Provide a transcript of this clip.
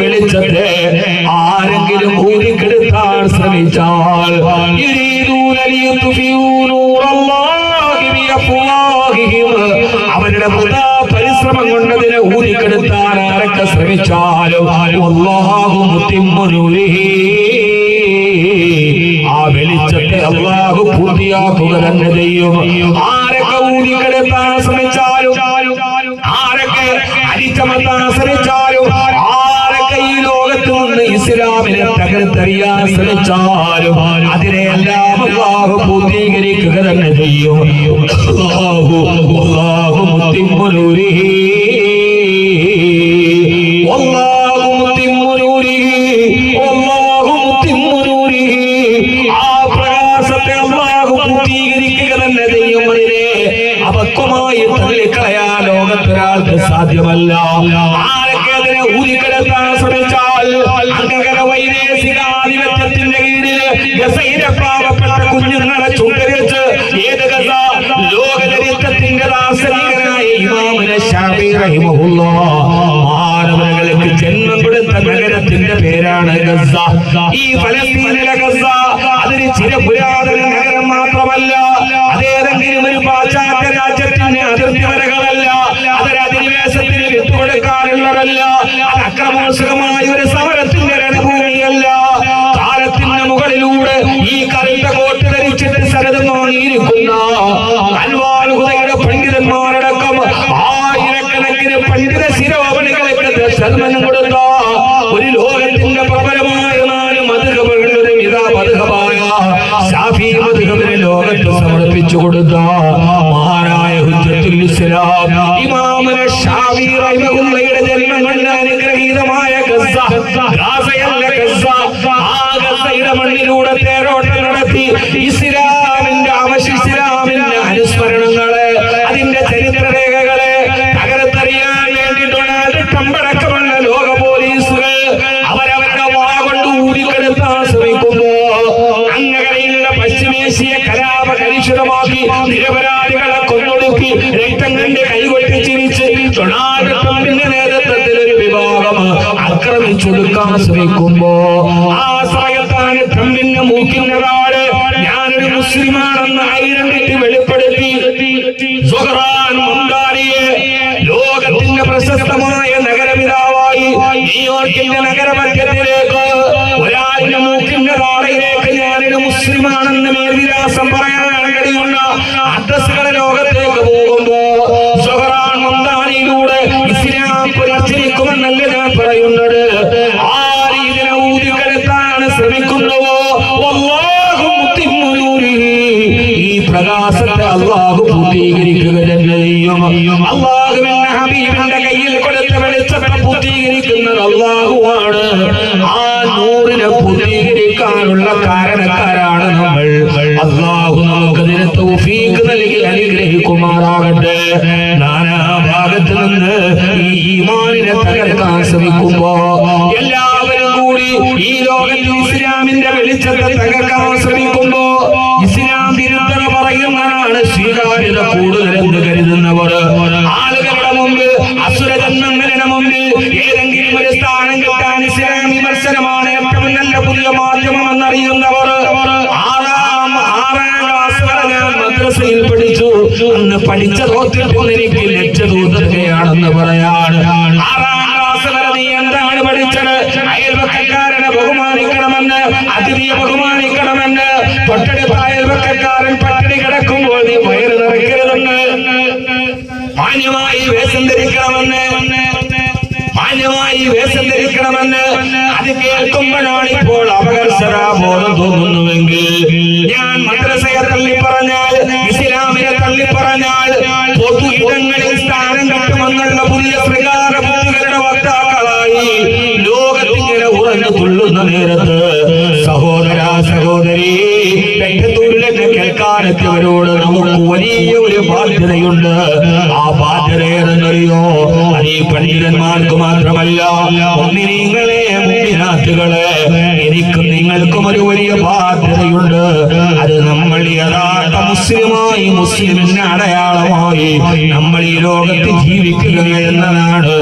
വെളിച്ചത്തെ ആരെങ്കിലും ഊരിക്കെടുത്താൻ ശ്രമിച്ചാൽ. അവരുടെ പരിശ്രമം കൊണ്ടതിനെ ഊരിക്കെടുത്താൻ ആരൊക്കെ ശ്രമിച്ചാലും. ആ വെളിച്ചത്തെ അള്ളാഹു പൂർത്തിയാക്കുക തന്നെ ചെയ്യും ആരൊക്കെ ഊരിക്കെടുത്താൻ ശ്രമിച്ചാലും ആരൊക്കെ അരിച്ചമർത്താൻ ശ്രമിച്ചാലും തകർത്തെറിയാൻ ശ്രമിച്ചാലും അതിനെയെല്ലാം അള്ളാഹു പൂർത്തീകരിക്കുക തന്നെ ചെയ്യും. അള്ളാഹു അള്ളാഹു മുത്തിമുനൂരിഹി അള്ളാഹു മുത്തിമുനൂരിഹി അള്ളാഹു മുത്തിമുനൂരിഹി ആ പ്രകാശത്തെ അള്ളാഹു പൂർത്തീകരിക്കുക തന്നെ ചെയ്യും അതിനെ. അപക്വമായി തള്ളിക്കളയാൻ ലോകത്തൊരാൾക്ക് സാധ്യമല്ല. പാവപ്പെട്ട കുഞ്ഞുങ്ങളെ ചുങ്കരിച്ച് ഏത് കഥ? ലോകചരിത്രത്തിന്റെ ദാർശനികനായ ഇമാമിനെ ഷാഫി റഹിമഹുല്ലോ. മാനവകൾക്ക് ജന്മം കൊടുത്ത നഗരത്തിന്റെ പേരാണ് ഗസ ഈ ഫലസ്തീനിലെ ഗസ അതൊരു ചിര പുരാതന നഗരം മാത്രമല്ല അതേതെങ്കിലും ഒരു പാശ്ചാത്യ രാജ്യം ശിരോമണികളെ സന്മനം കൊടുത്ത. ഒരു ലോകത്തിന്റെ പ്രബലമായ നാല് മധുഹബുകളും ഇതാ മധുഹമായ ഷാഫി മധുഹബിന് ലോകത്ത് സമർപ്പിച്ചു കൊടുത്ത. മഹാനായ ഹുജ്ജത്തുൽ ഇസ്ലാം ഇമാമുന ഷാഫി റഹിമഹുള്ളയുടെ ജന്മം കൊണ്ട് അനുഗ്രഹീതമായ ഗസ്സ ഗാസയല്ല ഗസ്സ ആ ഗസ്സയുടെ മണ്ണിലൂടെ തേരോട്ടം നടത്തി ഇസ്ലാമിന്റെ പശ്ചിമേഷ്യ കലാപ കലുഷിതമാക്കി നിരപരാധികളെ കൊന്നൊടുക്കി കണ്ട് കൈകൊട്ടി ചിരിച്ച് ഡൊണാൾഡ് നേതൃത്വത്തിൽ ഒരു വിഭാഗം ആക്രമിച്ചൊടുക്കാൻ ശ്രമിക്കുമ്പോ ആ സമയത്താണ് ട്രംപിന്റെ മൂക്കിന്റെ കാട് ഞാനൊരു മുസ്ലിമാണെന്ന് കിട്ടി വെളിപ്പെടുത്തി. ലോകത്തിന്റെ പ്രശസ്തമായ നഗരപിതാവായി ന്യൂയോർക്കിന്റെ നഗരമധ്യത്തിലേക്ക് പ്രകാശത്തെ അള്ളാഹു പൂർത്തീകരിക്കുക തന്നെ ചെയ്യും. അള്ളാഹുവിന്റെ ഹബീബിന്റെ കയ്യിൽ കൊടുത്ത വെളിച്ചത്തെ പൂർത്തീകരിക്കുന്നത് അള്ളാഹുവാണ്. ആ നൂറിനെ പൂർത്തീകരിക്കാനുള്ള കാരണക്കാരാണ് നമ്മൾ. അള്ളാഹു നമുക്കതിനെ തൗഫീഖ് നൽകി അനുഗ്രഹിക്കുമാറാകട്ടെ. നാനാ ഭാഗത്ത് നിന്ന് ഈ ഈമാനിനെ തകർക്കാൻ ശ്രമിക്കുമ്പോ എല്ലാവരും കൂടി ഈ ലോകത്തിൽ ഇസ്ലാമിന്റെ വെളിച്ചത്തെ തകർക്കാൻ ശ്രമിക്കുമ്പോ ഇസ്ലാം വിരുദ്ധത പറയുന്നതാണ് സ്വീകാര്യത കൂടുതലെന്ന് കരുതുന്നവർ. ആളുകളുടെ മുമ്പിൽ അസുരജന്മങ്ങളുടെ മുമ്പിൽ ഏതെങ്കിലും ഒരു സ്ഥാനം കിട്ടാൻ ഇസ്ലാം വിമർശനമാണ് ഏറ്റവും നല്ല പുതിയ മാധ്യമം എന്നറിയുന്നവർ ആറാം ആറാം ക്ലാസ് വരെ മദ്രസയിൽ പഠിച്ചു. അന്ന് പഠിച്ച തോറ്റിട്ട് എനിക്ക് ലക്ഷ്യതൂതുകയാണെന്ന് പറയാണ്. ആറാം ക്ലാസ് വരെ നീ എന്താണ് പഠിച്ചത്? അയൽവക്കക്കാരനെ ബഹുമാനിക്കണമെന്ന് അതിഥിയെ ബഹുമാനിക്കണമെന്ന് വേഷം ധരിക്കണമെന്ന് അത് കേൾക്കുമ്പോഴാണ് ഇപ്പോൾ അപകർഷരാബോധം തോന്നുന്നുവെങ്കിൽ. ഞാൻ മദ്രസയെ തള്ളി പറഞ്ഞാൽ ഇസ്ലാമിനെ തള്ളി പറഞ്ഞാൽ പൊതു ഇടങ്ങളിൽ സ്ഥാനം കിട്ടുമെന്നുള്ള പുതിയ പ്രകാര ബുദ്ധികളുടെ വക്താക്കളായി ലോകത്തിങ്ങനെ ഉറഞ്ഞു തുള്ളുന്ന നേരത്ത് കേൾക്കാനെത്തിയവരോട് നമുക്ക് വലിയ ഒരു ബാധ്യതയുണ്ട്. ആ ബാധ്യത ഏതെന്നറിയോ? അനീ പണ്ഡിതന്മാർക്ക് മാത്രമല്ല നിങ്ങളെ മുമ്പിനാത്തുകളെ എനിക്കും നിങ്ങൾക്കും ഒരു വലിയ ബാധ്യതയുണ്ട്. അത് നമ്മൾ യഥാർത്ഥ മുസ്ലിമായി മുസ്ലിമിന്റെ അടയാളമായി നമ്മൾ ഈ ലോകത്ത് ജീവിക്കുക എന്നതാണ്.